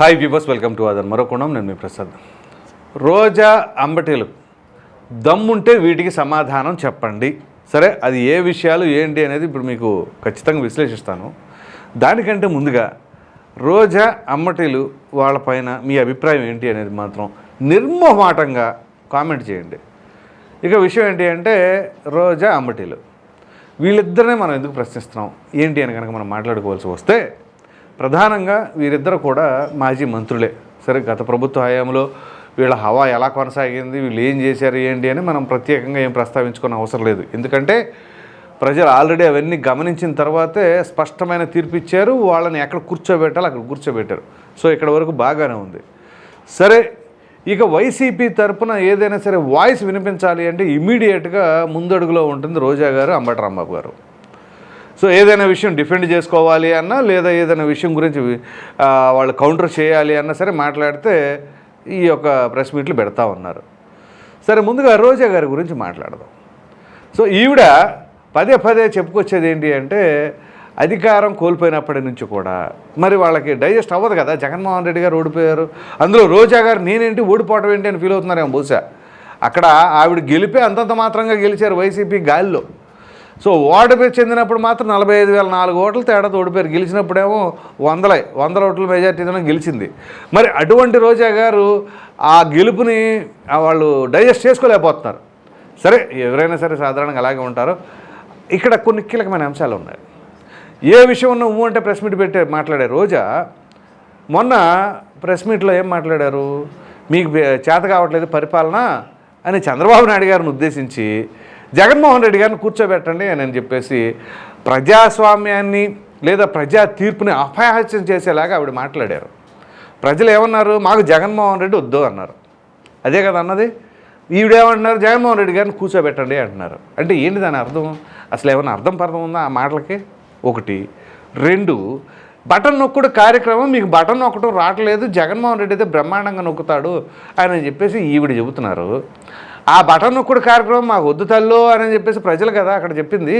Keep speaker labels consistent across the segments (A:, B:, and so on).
A: Hi viewers welcome to other మరో కోణం నేను మీ ప్రసాద్ రోజా అంబటీలు దమ్ముంటే వీటికి సమాధానం చెప్పండి. సరే అది ఏ విషయాలు ఏంటి అనేది ఇప్పుడు మీకు ఖచ్చితంగా విశ్లేషిస్తాను. దానికంటే ముందుగా రోజా అమ్మటీలు వాళ్ళపైన మీ అభిప్రాయం ఏంటి అనేది మాత్రం నిర్మోహమాటంగా కామెంట్ చేయండి. ఇక విషయం ఏంటి అంటే రోజా అమ్మటీలు వీళ్ళిద్దరినే మనం ఎందుకు ప్రశ్నిస్తున్నాం? ఏంటి అని కనుక మనం మాట్లాడుకోవాల్సి వస్తే ప్రధానంగా వీరిద్దరు కూడా మాజీ మంత్రులే. సరే గత ప్రభుత్వ హయాంలో వీళ్ళ హవా ఎలా కొనసాగింది వీళ్ళు ఏం చేశారు ఏంటి అని మనం ప్రత్యేకంగా ఏం ప్రస్తావించుకున్న అవసరం లేదు. ఎందుకంటే ప్రజలు ఆల్రెడీ అవన్నీ గమనించిన తర్వాతే స్పష్టమైన తీర్పు ఇచ్చారు వాళ్ళని ఎక్కడ కూర్చోబెట్టాలో అక్కడ కూర్చోబెట్టారు. సో ఇక్కడ వరకు బాగానే ఉంది. సరే ఇక వైసీపీ తరఫున ఏదైనా సరే వాయిస్ వినిపించాలి అంటే ఇమీడియట్గా ముందడుగులో ఉంటుంది రోజా గారు అంబటి రాంబాబు గారు. సో ఏదైనా విషయం డిఫెండ్ చేసుకోవాలి అన్నా లేదా ఏదైనా విషయం గురించి వాళ్ళు కౌంటర్ చేయాలి అన్నా సరే మాట్లాడితే ఈ యొక్క ప్రెస్ మీట్లు పెడతా ఉన్నారు. సరే ముందుగా రోజా గారి గురించి మాట్లాడదాం. సో ఈవిడ పదే పదే చెప్పుకొచ్చేది ఏంటి అంటే అధికారం కోల్పోయినప్పటి నుంచి కూడా మరి వాళ్ళకి డైజెస్ట్ అవ్వదు కదా జగన్మోహన్ రెడ్డి గారు ఓడిపోయారు అందులో రోజా గారు నేనేంటి ఓడిపోవటం ఏంటి అని ఫీల్ అవుతున్నారేమో బహుశా. అక్కడ ఆవిడ గెలిపే అంతంత మాత్రంగా గెలిచారు వైసీపీ గాలిలో. సో ఓటమి చెందినప్పుడు మాత్రం నలభై ఐదు వేల నాలుగు ఓట్ల తేడా ఓడిపోయారు గెలిచినప్పుడేమో వందల వందల ఓట్ల మెజార్టీతో గెలిచింది. మరి అటువంటి రోజా గారు ఆ గెలుపుని వాళ్ళు డైజెస్ట్ చేసుకోలేకపోతున్నారు. సరే ఎవరైనా సరే సాధారణంగా అలాగే ఉంటారు. ఇక్కడ కొన్ని కీలకమైన అంశాలు ఉన్నాయి. ఏ విషయం ఉన్న ఊ అంటే ప్రెస్ మీట్ పెట్టి మాట్లాడే రోజా మొన్న ప్రెస్ మీట్లో ఏం మాట్లాడారు? మీకు చేత కావట్లేదు పరిపాలన అని చంద్రబాబు నాయుడు గారిని ఉద్దేశించి జగన్మోహన్ రెడ్డి గారిని కూర్చోబెట్టండి అని అని చెప్పేసి ప్రజాస్వామ్యాన్ని లేదా ప్రజా తీర్పుని అపహాస్యం చేసేలాగా ఆవిడ మాట్లాడారు. ప్రజలు ఏమన్నారు? మాకు జగన్మోహన్ రెడ్డి వద్దు అన్నారు. అదే కదా అన్నది? ఈవిడేమంటున్నారు జగన్మోహన్ రెడ్డి గారిని కూర్చోబెట్టండి అంటున్నారు. అంటే ఏంటి దాని అర్థం? అసలు ఏమైనా అర్థం పర్థం ఉందా ఆ మాటలకి? ఒకటి. రెండు. బటన్ నొక్కుడు కార్యక్రమం మీకు బటన్ నొక్కడం రావట్లేదు. జగన్మోహన్ రెడ్డి అయితే బ్రహ్మాండంగా నొక్కుతాడు అని చెప్పేసి ఈవిడ చెబుతున్నారు. ఆ బటన్ నొక్కుడు కార్యక్రమం మాకు వద్దు తల్లో అని చెప్పేసి ప్రజలు కదా అక్కడ చెప్పింది.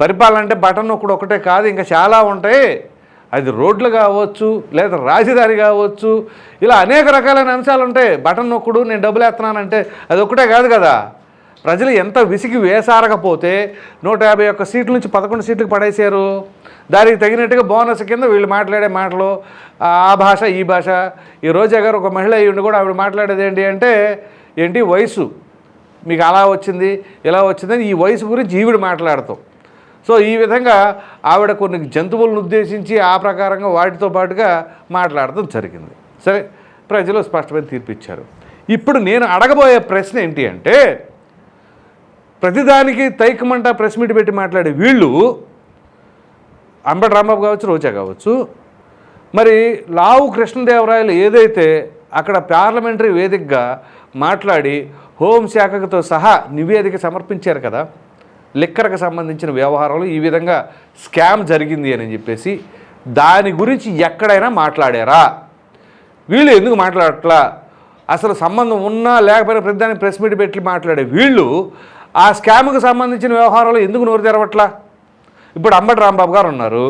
A: పరిపాలన అంటే బటన్ నొక్కుడు ఒకటే కాదు ఇంకా చాలా ఉంటాయి. అది రోడ్లు కావచ్చు లేదా రాజధాని కావచ్చు ఇలా అనేక రకాలైన అంశాలు ఉంటాయి. బటన్ నొక్కుడు నేను డబ్బులు వేస్తున్నానంటే అది ఒకటే కాదు కదా. ప్రజలు ఎంత విసిగి వేసారకపోతే నూట యాభై ఒక్క సీట్ల నుంచి పదకొండు సీట్లకు పడేశారు. దానికి తగినట్టుగా బోనస్ కింద వీళ్ళు మాట్లాడే మాటలు ఆ భాష ఈ భాష. ఈ రోజా గారు ఒక మహిళ అయ్యి ఉండి కూడా ఆవిడ మాట్లాడేది ఏంటి అంటే ఏంటి? వయసు మీకు అలా వచ్చింది ఇలా వచ్చిందని ఈ వయసు గురించి ఈవిడ మాట్లాడతాం. సో ఈ విధంగా ఆవిడ కొన్ని జంతువులను ఉద్దేశించి ఆ ప్రకారంగా వాటితో పాటుగా మాట్లాడటం జరిగింది. సరే ప్రజలు స్పష్టమైన తీర్పు ఇచ్చారు. ఇప్పుడు నేను అడగబోయే ప్రశ్న ఏంటి అంటే ప్రతిదానికి తైకమంట ప్రెస్ మీట్ పెట్టి మాట్లాడే వీళ్ళు అంబటి రాంబాబు కావచ్చు రోజా కావచ్చు మరి లావు కృష్ణదేవరాయలు ఏదైతే అక్కడ పార్లమెంటరీ వేదికగా మాట్లాడి హోంశాఖతో సహా నివేదిక సమర్పించారు కదా. లిక్కర్కి సంబంధించిన వ్యవహారంలో ఈ విధంగా స్కామ్ జరిగింది అని చెప్పేసి దాని గురించి ఎక్కడైనా మాట్లాడారా? వీళ్ళు ఎందుకు మాట్లాడట్లా? అసలు సంబంధం ఉన్నా లేకపోయినా ప్రతిదానికి ప్రెస్ మీట్ పెట్టి మాట్లాడే వీళ్ళు ఆ స్కామ్కి సంబంధించిన వ్యవహారాలు ఎందుకు నోరు తెరవట్లా? ఇప్పుడు అంబటి రాంబాబు గారు ఉన్నారు.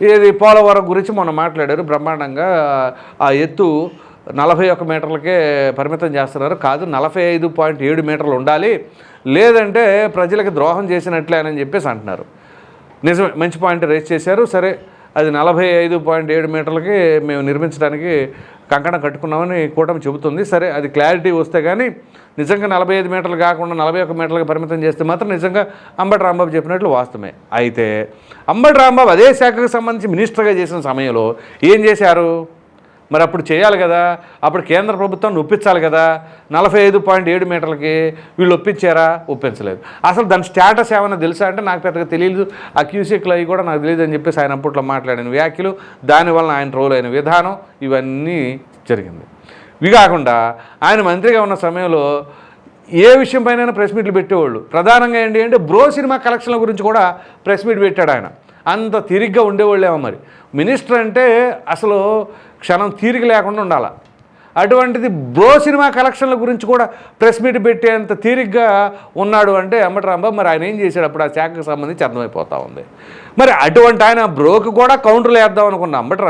A: ఇది పోలవరం గురించి మొన్న మాట్లాడారు. బ్రహ్మాండంగా ఆ ఎత్తు నలభై ఒక్క మీటర్లకే పరిమితం చేస్తున్నారు. కాదు నలభై ఐదు పాయింట్ ఏడు మీటర్లు ఉండాలి. లేదంటే ప్రజలకు ద్రోహం చేసినట్లే అని చెప్పేసి అంటున్నారు. నిజమే మంచి పాయింట్ రేస్ చేశారు. సరే అది నలభై ఐదు పాయింట్ ఏడు మీటర్లకి మేము నిర్మించడానికి కంకణం కట్టుకున్నామని కూటమి చెబుతుంది. సరే అది క్లారిటీ వస్తే కానీ నిజంగా నలభై ఐదు మీటర్లు కాకుండా నలభై ఒక్క మీటర్లకు పరిమితం చేస్తే మాత్రం నిజంగా అంబటి రాంబాబు చెప్పినట్లు వాస్తవమే. అయితే అంబటి రాంబాబు అదే శాఖకు సంబంధించి మినిస్టర్గా చేసిన సమయంలో ఏం చేశారు? మరి అప్పుడు చేయాలి కదా. అప్పుడు కేంద్ర ప్రభుత్వాన్ని ఒప్పించాలి కదా. నలభై ఐదు పాయింట్ ఏడు మీటర్లకి వీళ్ళు ఒప్పించారా? ఒప్పించలేదు. అసలు దాని స్టేటస్ ఏమైనా తెలుసా అంటే నాకు పెద్దగా తెలియదు ఆ క్యూసీక్లు అవి కూడా నాకు తెలియదు అని చెప్పేసి ఆయన అప్పట్లో మాట్లాడిన వ్యాఖ్యలు. దానివల్ల ఆయన రోల్ అయిన విధానం ఇవన్నీ జరిగింది. ఇవి కాకుండా ఆయన మంత్రిగా ఉన్న సమయంలో ఏ విషయం పైన ప్రెస్ మీట్లు పెట్టేవాళ్ళు. ప్రధానంగా ఏంటి అంటే బ్రో సినిమా కలెక్షన్ల గురించి కూడా ప్రెస్ మీట్ పెట్టాడు ఆయన. అంత తిరిగ్గా ఉండేవాళ్ళేమో మరి. మినిస్టర్ అంటే అసలు క్షణం తీరిక లేకుండా ఉండాలి. అటువంటిది బ్రో సినిమా కలెక్షన్ల గురించి కూడా ప్రెస్ మీట్ పెట్టేంత తీరిగ్గా ఉన్నాడు అంటే అంబటి మరి ఆయన ఏం చేశాడు? అప్పుడు ఆ శాఖకు సంబంధించి అర్థమైపోతా ఉంది. మరి అటువంటి ఆయన బ్రోకి కూడా కౌంటర్లు వేద్దాం అనుకున్న అంబటి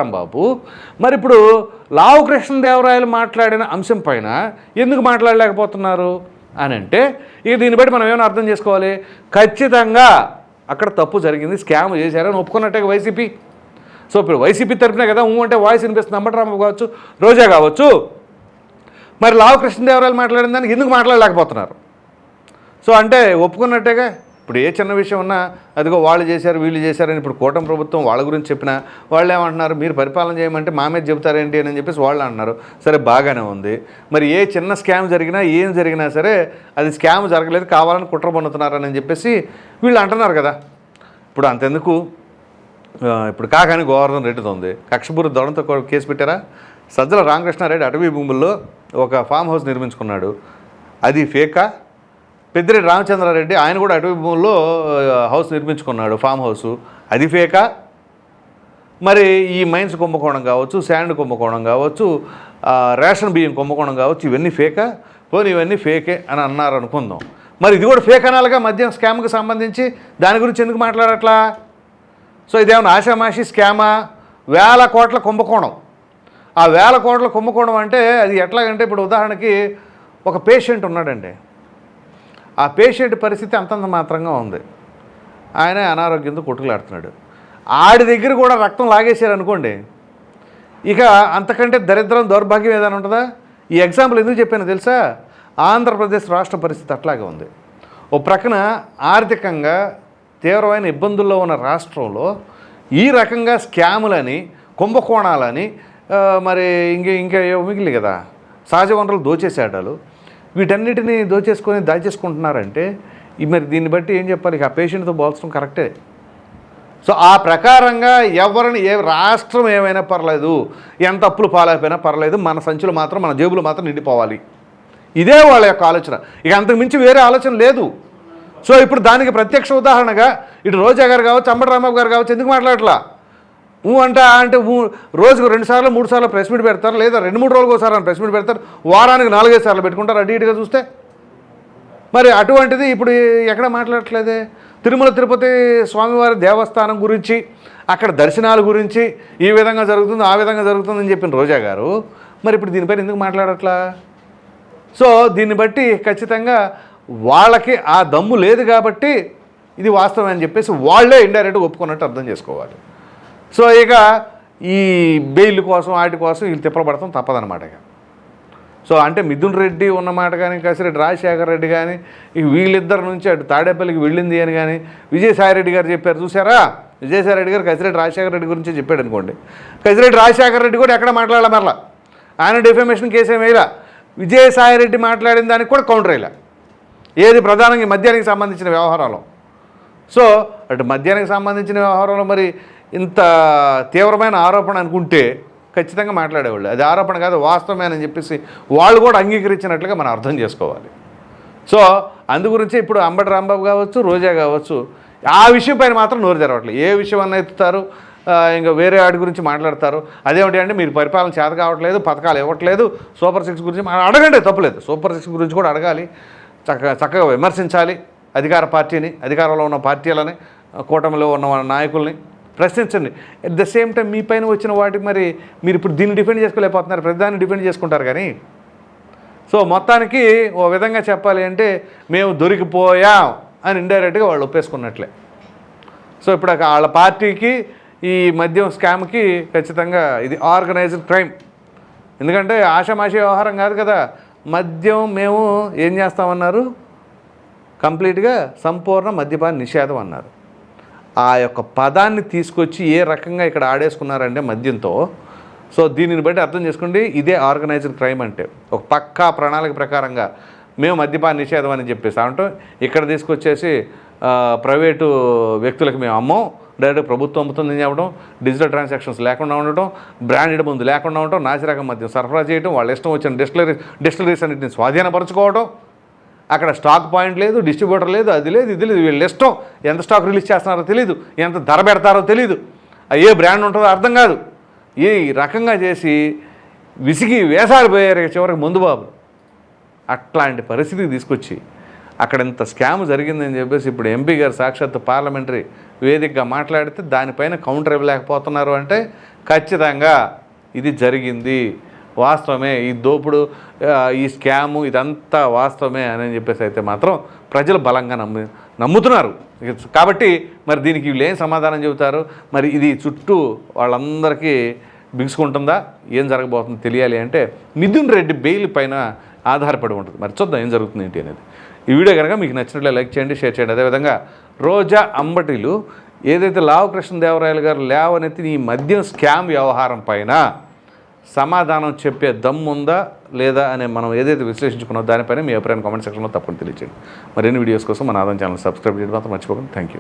A: మరి ఇప్పుడు లావు కృష్ణదేవరాయలు మాట్లాడిన అంశం పైన ఎందుకు మాట్లాడలేకపోతున్నారు? అని అంటే ఇక దీన్ని బట్టి మనం ఏమైనా అర్థం చేసుకోవాలి? ఖచ్చితంగా అక్కడ తప్పు జరిగింది స్కామ్ చేశారని ఒప్పుకున్నట్టే వైసీపీ. సో ఇప్పుడు వైసీపీ తరఫునే కదా ఊ అంటే వాయిస్ వినిపిస్తుంది. అంబటరామ కావచ్చు రోజా కావచ్చు. మరి లావు కృష్ణదేవరాయలు మాట్లాడిన దానికి ఎందుకు మాట్లాడలేకపోతున్నారు? సో అంటే ఒప్పుకున్నట్టేగా ఇప్పుడు ఏ చిన్న విషయం ఉన్నా అదిగో వాళ్ళు చేశారు వీళ్ళు చేశారని ఇప్పుడు కూటమి ప్రభుత్వం వాళ్ళ గురించి చెప్పినా వాళ్ళు ఏమంటున్నారు? మీరు పరిపాలన చేయమంటే మా మీద చెబుతారేంటి అని చెప్పేసి వాళ్ళు అంటున్నారు. సరే బాగానే ఉంది. మరి ఏ చిన్న స్కామ్ జరిగినా ఏం జరిగినా సరే అది స్కామ్ జరగలేదు కావాలని కుట్ర పొందుతున్నారని చెప్పేసి వీళ్ళు అంటున్నారు కదా. ఇప్పుడు అంతెందుకు? ఇప్పుడు కాకాని గోవర్ధన్ రెడ్డితో ఉంది. కక్షపూరి దొడంతో కేసు పెట్టారా? సజ్జల రామకృష్ణారెడ్డి అటవీ భూముల్లో ఒక ఫామ్ హౌస్ నిర్మించుకున్నాడు. అది ఫేకా? పెద్దిరెడ్డి రామచంద్రారెడ్డి ఆయన కూడా అటవీ భూముల్లో హౌస్ నిర్మించుకున్నాడు ఫామ్ హౌస్. అది ఫేకా? మరి ఈ మైన్స్ కుంభకోణం కావచ్చు శాండ్ కుంభకోణం కావచ్చు రేషన్ బియ్యం కుంభకోణం కావచ్చు ఇవన్నీ ఫేకా? పోనీ ఇవన్నీ ఫేకే అని అన్నారు అనుకుందాం మరి ఇది కూడా ఫేక్ అనాలిగా మద్యం స్కామ్కి సంబంధించి దాని గురించి ఎందుకు మాట్లాడట్లా? సో ఇదేమన్నా ఆషామాషి స్కామా? వేల కోట్ల కుంభకోణం. ఆ వేల కోట్ల కుంభకోణం అంటే అది ఎట్లాగంటే ఇప్పుడు ఉదాహరణకి ఒక పేషెంట్ ఉన్నాడండి. ఆ పేషెంట్ పరిస్థితి అంతంత మాత్రంగా ఉంది. ఆయన అనారోగ్యంతో కొట్టుకులాడుతున్నాడు ఆడి దగ్గర కూడా రక్తం లాగేశారు అనుకోండి. ఇక అంతకంటే దరిద్రం దౌర్భాగ్యం ఏదైనా ఉంటుందా? ఈ ఎగ్జాంపుల్ ఎందుకు చెప్పాను తెలుసా? ఆంధ్రప్రదేశ్ రాష్ట్ర పరిస్థితి అట్లాగే ఉంది. ఓ ప్రక్కన ఆర్థికంగా తీవ్రమైన ఇబ్బందుల్లో ఉన్న రాష్ట్రంలో ఈ రకంగా స్కాములని కుంభకోణాలని మరి ఇంక ఇంకా మిగిలి కదా. సహజ వనరులు దోచేసేటాలు వీటన్నిటిని దోచేసుకొని దాచేసుకుంటున్నారంటే మరి దీన్ని బట్టి ఏం చెప్పాలి? ఇక ఆ పేషెంట్తో పోల్చడం కరెక్టే. సో ఆ ప్రకారంగా ఎవరిని ఏ రాష్ట్రం ఏమైనా పర్లేదు ఎంత అప్పులు పాలైపోయినా పర్లేదు మన సంచులు మాత్రం మన జేబులు మాత్రం నిండిపోవాలి. ఇదే వాళ్ళ యొక్క ఆలోచన. ఇక అంతకు మించి వేరే ఆలోచన లేదు. సో ఇప్పుడు దానికి ప్రత్యక్ష ఉదాహరణగా ఇటు రోజా గారు కావచ్చు అంబటరామబాబు గారు కావచ్చు ఎందుకు మాట్లాడట్లా? ఊ అంటే అంటే ఊ రోజుకు రెండు సార్లు మూడు సార్లు ప్రెస్ మీట్ పెడతారు లేదా రెండు మూడు రోజులకు ఒకసారి ప్రెస్ మీట్ పెడతారు వారానికి నాలుగైదు సార్లు పెట్టుకుంటారు అటు ఇటుగా చూస్తే. మరి అటువంటిది ఇప్పుడు ఎక్కడ మాట్లాడట్లేదే? తిరుమల తిరుపతి స్వామివారి దేవస్థానం గురించి అక్కడ దర్శనాల గురించి ఈ విధంగా జరుగుతుంది ఆ విధంగా జరుగుతుందని చెప్పిన రోజా గారు మరి ఇప్పుడు దీనిపైన ఎందుకు మాట్లాడట్లా? సో దీన్ని బట్టి ఖచ్చితంగా వాళ్ళకి ఆ దమ్ము లేదు కాబట్టి ఇది వాస్తవం అని చెప్పేసి వాళ్ళే ఇండైరెక్ట్గా ఒప్పుకున్నట్టు అర్థం చేసుకోవాలి. సో ఇక ఈ బెయిల్ కోసం వాటి కోసం వీళ్ళు తిప్పలపడతాం తప్పదనమాట ఇక. సో అంటే మిథున్ రెడ్డి ఉన్నమాట కానీ కసిరెడ్డి రాజశేఖర రెడ్డి కానీ వీళ్ళిద్దరి నుంచి అటు తాడేపల్లికి వెళ్ళింది అని కానీ విజయసాయి రెడ్డి గారు చెప్పారు చూసారా విజయసాయి రెడ్డి గారు కసిరెడ్డి రాజశేఖర రెడ్డి గురించి చెప్పాడు అనుకోండి. కసిరెడ్డి రాజశేఖర రెడ్డి కూడా ఎక్కడ మాట్లాడాల మరలా? ఆయన డిఫమేషన్ కేసు ఏమి వేయలా? విజయసాయి రెడ్డి మాట్లాడిన దానికి కూడా కౌంటర్ వేయలే? ఏది ప్రధానంగా ఈ మద్యానికి సంబంధించిన వ్యవహారాలు? సో అటు మద్యానికి సంబంధించిన వ్యవహారంలో మరి ఇంత తీవ్రమైన ఆరోపణ అనుకుంటే ఖచ్చితంగా మాట్లాడేవాళ్ళు. అది ఆరోపణ కాదు వాస్తవమేనని చెప్పేసి వాళ్ళు కూడా అంగీకరించినట్లుగా మనం అర్థం చేసుకోవాలి. సో అందు గురించి ఇప్పుడు అంబటి రాంబాబు కావచ్చు రోజా కావచ్చు ఆ విషయం పైన మాత్రం నోరు తెరవట్లేదు. ఏ విషయం అన్న ఎత్తుతారు? ఇంకా వేరే వాటి గురించి మాట్లాడతారు. అదేమిటి అంటే మీరు పరిపాలన చేత కావట్లేదు పథకాలు ఇవ్వట్లేదు సూపర్ సిక్స్ గురించి అడగండి తప్పలేదు. సూపర్ సిక్స్ గురించి కూడా అడగాలి. చక్కగా చక్కగా విమర్శించాలి. అధికార పార్టీని అధికారంలో ఉన్న పార్టీలని కూటమిలో ఉన్న నాయకుల్ని ప్రశ్నించండి. అట్ ద సేమ్ టైం మీ పైన వచ్చిన వాటికి మరి మీరు ఇప్పుడు దీన్ని డిఫెండ్ చేసుకోలేకపోతున్నారు. ప్రతిదాన్ని డిఫెండ్ చేసుకుంటారు కానీ. సో మొత్తానికి ఓ విధంగా చెప్పాలి అంటే మేము దొరికిపోయాం అని ఇండైరెక్ట్గా వాళ్ళు ఒప్పేసుకున్నట్లే. సో ఇప్పుడు వాళ్ళ పార్టీకి ఈ మద్యం స్కామ్కి ఖచ్చితంగా ఇది ఆర్గనైజ్డ్ క్రైమ్ ఎందుకంటే ఆషమాషి వ్యవహారం కాదు కదా. మద్యం మేము ఏం చేస్తామన్నారు? కంప్లీట్గా సంపూర్ణ మద్యపాన నిషేధం అన్నారు. ఆ యొక్క పదాన్ని తీసుకొచ్చి ఏ రకంగా ఇక్కడ ఆడేసుకున్నారంటే మద్యంతో. సో దీనిని బట్టి అర్థం చేసుకోండి ఇదే ఆర్గనైజ్డ్ క్రైమ్ అంటే. ఒక పక్కా ప్రణాళిక ప్రకారంగా మేము మద్యపాన నిషేధం అని చెప్పేసి అంటే ఇక్కడ తీసుకొచ్చేసి ప్రైవేటు వ్యక్తులకు మేము అమ్మం డైరెక్ట్ ప్రభుత్వం అమ్ముతుందని చెప్పడం డిజిటల్ ట్రాన్సాక్షన్స్ లేకుండా ఉండటం బ్రాండెడ్ ముందు లేకుండా ఉండటం నాసిరకం మద్యం సరఫరా చేయడం వాళ్ళ ఇష్టం వచ్చిన డిస్టిలరీ డిస్టిలరీస్ అన్నింటిని స్వాధీనపరచుకోవడం అక్కడ స్టాక్ పాయింట్ లేదు డిస్ట్రిబ్యూటర్ లేదు అది లేదు ఇది లేదు వీళ్ళ ఇష్టం ఎంత స్టాక్ రిలీజ్ చేస్తున్నారో తెలియదు ఎంత ధర పెడతారో తెలియదు ఏ బ్రాండ్ ఉంటుందో అర్థం కాదు. ఈ రకంగా చేసి విసిగి వేసారిపోయారు చివరికి ముందు బాబు అట్లాంటి పరిస్థితికి తీసుకొచ్చి అక్కడ ఇంత స్కామ్ జరిగిందని చెప్పేసి ఇప్పుడు ఎంపీ గారు సాక్షాత్ పార్లమెంటరీ వేదికగా మాట్లాడితే దానిపైన కౌంటర్ ఇవ్వలేకపోతున్నారు అంటే ఖచ్చితంగా ఇది జరిగింది. వాస్తవమే ఈ దోపుడు ఈ స్కాము ఇదంతా వాస్తవమే అని చెప్పేసి అయితే మాత్రం ప్రజలు బలంగా నమ్ము నమ్ముతున్నారు. కాబట్టి మరి దీనికి వీళ్ళు ఏం సమాధానం చెబుతారు? మరి ఇది చుట్టూ వాళ్ళందరికీ బిగుసుకుంటుందా? ఏం జరగబోతుందో తెలియాలి అంటే మిథున్ రెడ్డి బెయిల్ పైన ఆధారపడి ఉంటుంది. మరి చూద్దాం ఏం జరుగుతుంది ఏంటి అనేది. ఈ వీడియో కనుక మీకు నచ్చినట్లే లైక్ చేయండి షేర్ చేయండి. అదేవిధంగా రోజా అంబటిలు ఏదైతే లావు కృష్ణదేవరాయలు గారు లేవనెత్తి ఈ మద్యం స్కామ్ వ్యవహారం పైన సమాధానం చెప్పే దమ్ముందా లేదా అనే మనం ఏదైతే విశ్లేషించుకున్నో దానిపైన మీ అభిప్రాయం కామెంట్ సెక్షన్లో తప్పకుండా తెలియజేయండి మరిన్ని వీడియోస్ కోసం మన ఆదాయం ఛానల్ సబ్స్క్రైబ్ చేయడం మాత్రం మర్చిపోకండి. Thank you